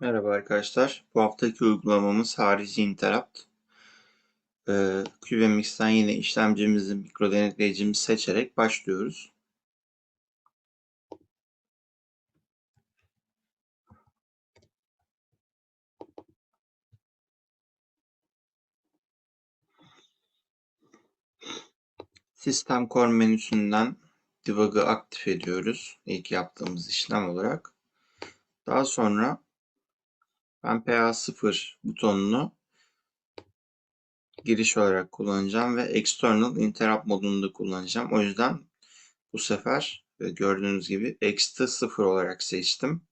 Merhaba arkadaşlar. Bu haftaki uygulamamız harici interrupt. Ee, QBMX'ten yine işlemcimizi, mikro denetleyicimizi seçerek başlıyoruz. Sistem Core menüsünden Debug'ı aktif ediyoruz. İlk yaptığımız işlem olarak. Daha sonra ben PA0 butonunu giriş olarak kullanacağım ve External Interrupt modunda kullanacağım. O yüzden bu sefer gördüğünüz gibi X'te 0 olarak seçtim.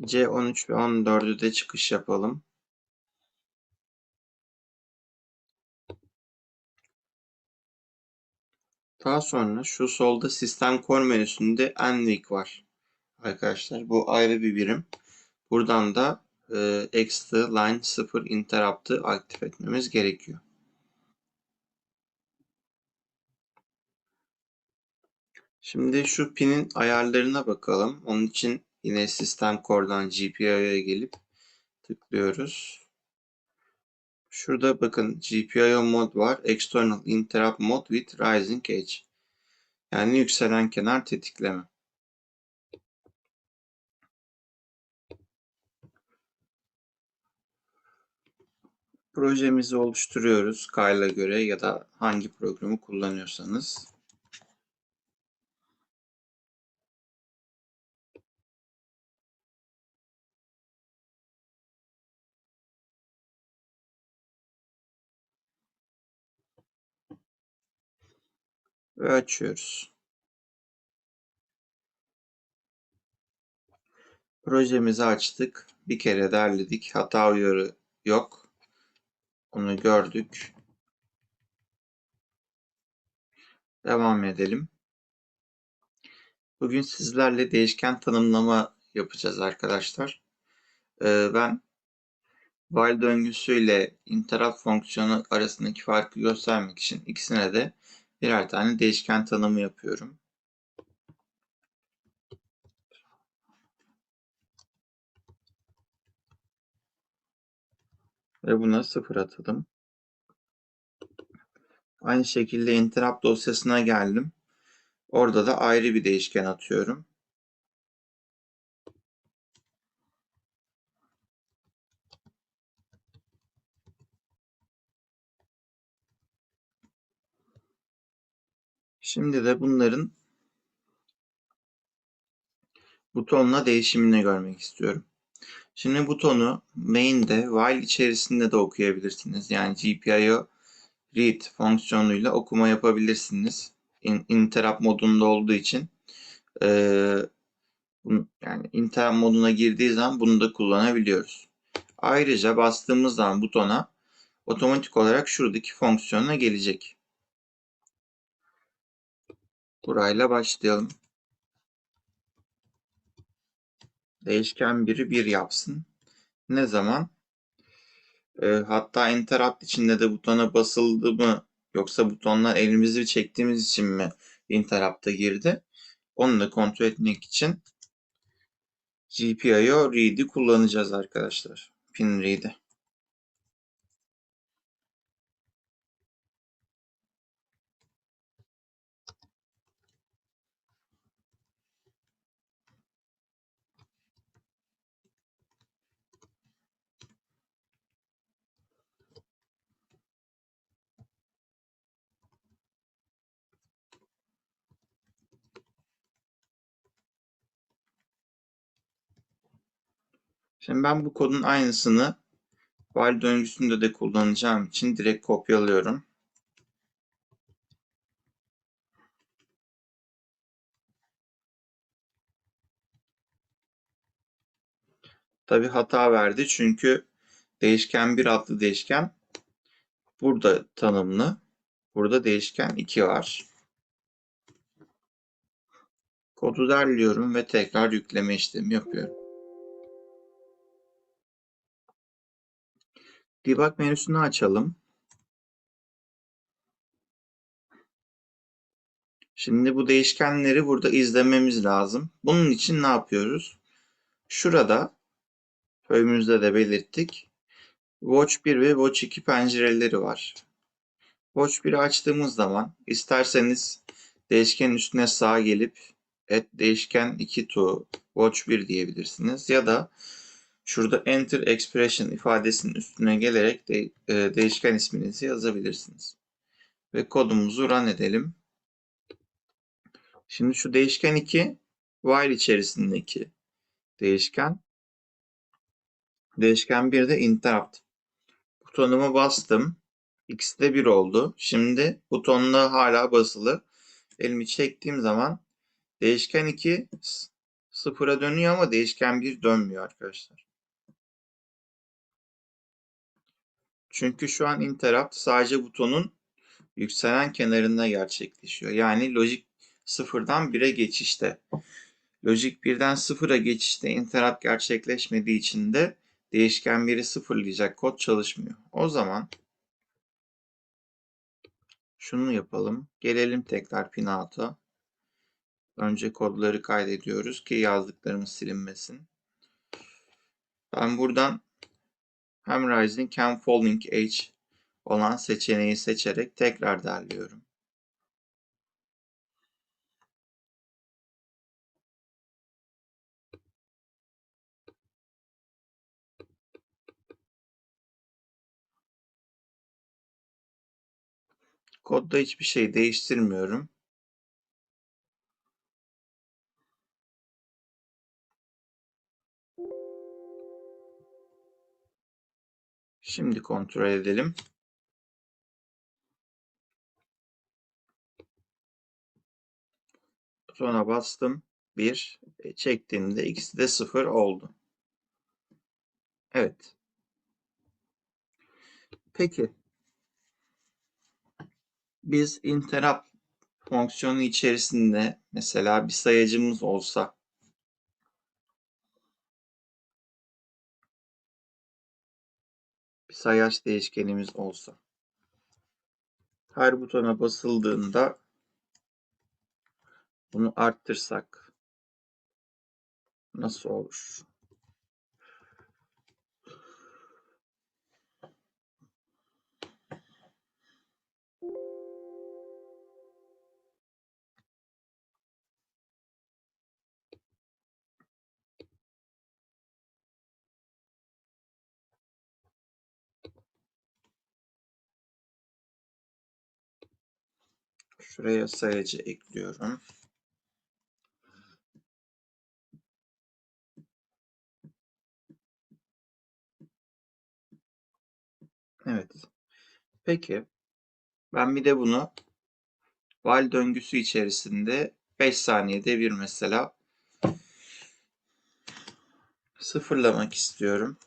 C13 ve 14'ü de çıkış yapalım. Daha sonra şu solda sistem core menüsünde NVIC var. Arkadaşlar bu ayrı bir birim. Buradan da e, extra line 0 interrupt'ı aktif etmemiz gerekiyor. Şimdi şu pinin ayarlarına bakalım. Onun için yine sistem core'dan GPIO'ya gelip tıklıyoruz. Şurada bakın GPIO mod var. External Interrupt Mode with Rising Edge. Yani yükselen kenar tetikleme. Projemizi oluşturuyoruz Kyle'a göre ya da hangi programı kullanıyorsanız. Ve açıyoruz. Projemizi açtık. Bir kere derledik. Hata uyarı yok. Onu gördük. Devam edelim. Bugün sizlerle değişken tanımlama yapacağız arkadaşlar. Ee, ben while döngüsü ile interrupt fonksiyonu arasındaki farkı göstermek için ikisine de birer tane değişken tanımı yapıyorum. Ve buna sıfır atadım. Aynı şekilde interrupt dosyasına geldim. Orada da ayrı bir değişken atıyorum. Şimdi de bunların butonla değişimini görmek istiyorum. Şimdi butonu main'de while içerisinde de okuyabilirsiniz. Yani GPIO read fonksiyonuyla okuma yapabilirsiniz. In, interrupt modunda olduğu için yani interrupt moduna girdiği zaman bunu da kullanabiliyoruz. Ayrıca bastığımız zaman butona otomatik olarak şuradaki fonksiyona gelecek. Burayla başlayalım. Değişken biri bir yapsın. Ne zaman? E, hatta interrupt içinde de butona basıldı mı yoksa butonlar elimizi çektiğimiz için mi interrupt'a girdi? Onu da kontrol etmek için GPIO read'i kullanacağız arkadaşlar. Pin read'i. Şimdi ben bu kodun aynısını while döngüsünde de kullanacağım için direkt kopyalıyorum. Tabi hata verdi çünkü değişken 1 adlı değişken burada tanımlı. Burada değişken 2 var. Kodu derliyorum ve tekrar yükleme işlemi yapıyorum. Debug menüsünü açalım. Şimdi bu değişkenleri burada izlememiz lazım. Bunun için ne yapıyoruz? Şurada köyümüzde de belirttik. Watch 1 ve Watch 2 pencereleri var. Watch 1'i açtığımız zaman isterseniz değişkenin üstüne sağa gelip et değişken 2 to watch 1 diyebilirsiniz. Ya da şurada enter expression ifadesinin üstüne gelerek de, e, değişken isminizi yazabilirsiniz. Ve kodumuzu run edelim. Şimdi şu değişken 2 while içerisindeki değişken. Değişken 1 de interrupt. Butonuma bastım. X'de de 1 oldu. Şimdi butonla hala basılı. Elimi çektiğim zaman değişken 2 sıfıra dönüyor ama değişken 1 dönmüyor arkadaşlar. Çünkü şu an interrupt sadece butonun yükselen kenarında gerçekleşiyor. Yani lojik sıfırdan 1'e geçişte. Lojik 1'den 0'a geçişte interrupt gerçekleşmediği için de değişken 1'i sıfırlayacak kod çalışmıyor. O zaman şunu yapalım. Gelelim tekrar pinout'a. Önce kodları kaydediyoruz ki yazdıklarımız silinmesin. Ben buradan hem rising hem falling edge olan seçeneği seçerek tekrar derliyorum. Kodda hiçbir şey değiştirmiyorum. Şimdi kontrol edelim. Butona bastım. 1. E, çektiğimde ikisi de 0 oldu. Evet. Peki. Biz interrupt fonksiyonu içerisinde mesela bir sayacımız olsa sayaç değişkenimiz olsa her butona basıldığında bunu arttırsak nasıl olur? Şuraya sayacı ekliyorum. Evet. Peki. Ben bir de bunu while döngüsü içerisinde 5 saniyede bir mesela sıfırlamak istiyorum.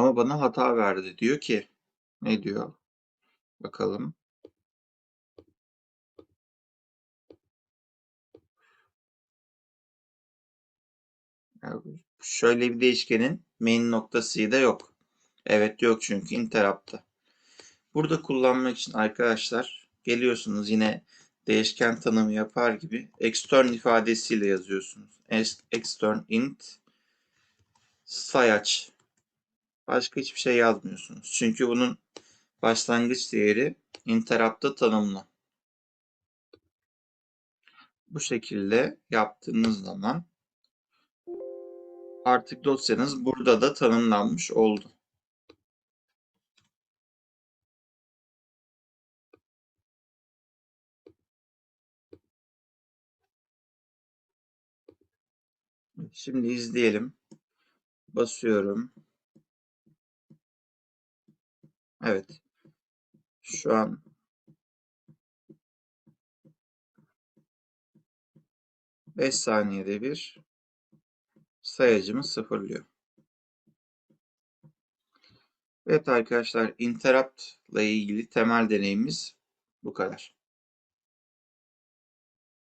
Ama bana hata verdi. Diyor ki ne diyor? Bakalım. şöyle bir değişkenin main noktası da yok. Evet yok çünkü interrupt'ta. Burada kullanmak için arkadaşlar geliyorsunuz yine değişken tanımı yapar gibi extern ifadesiyle yazıyorsunuz. Extern int sayaç. Başka hiçbir şey yazmıyorsunuz. Çünkü bunun başlangıç değeri interrupt'ta tanımlı. Bu şekilde yaptığınız zaman artık dosyanız burada da tanımlanmış oldu. Şimdi izleyelim. Basıyorum. Evet. Şu an beş saniyede bir sayacımı sıfırlıyor. Evet arkadaşlar interrupt ile ilgili temel deneyimiz bu kadar.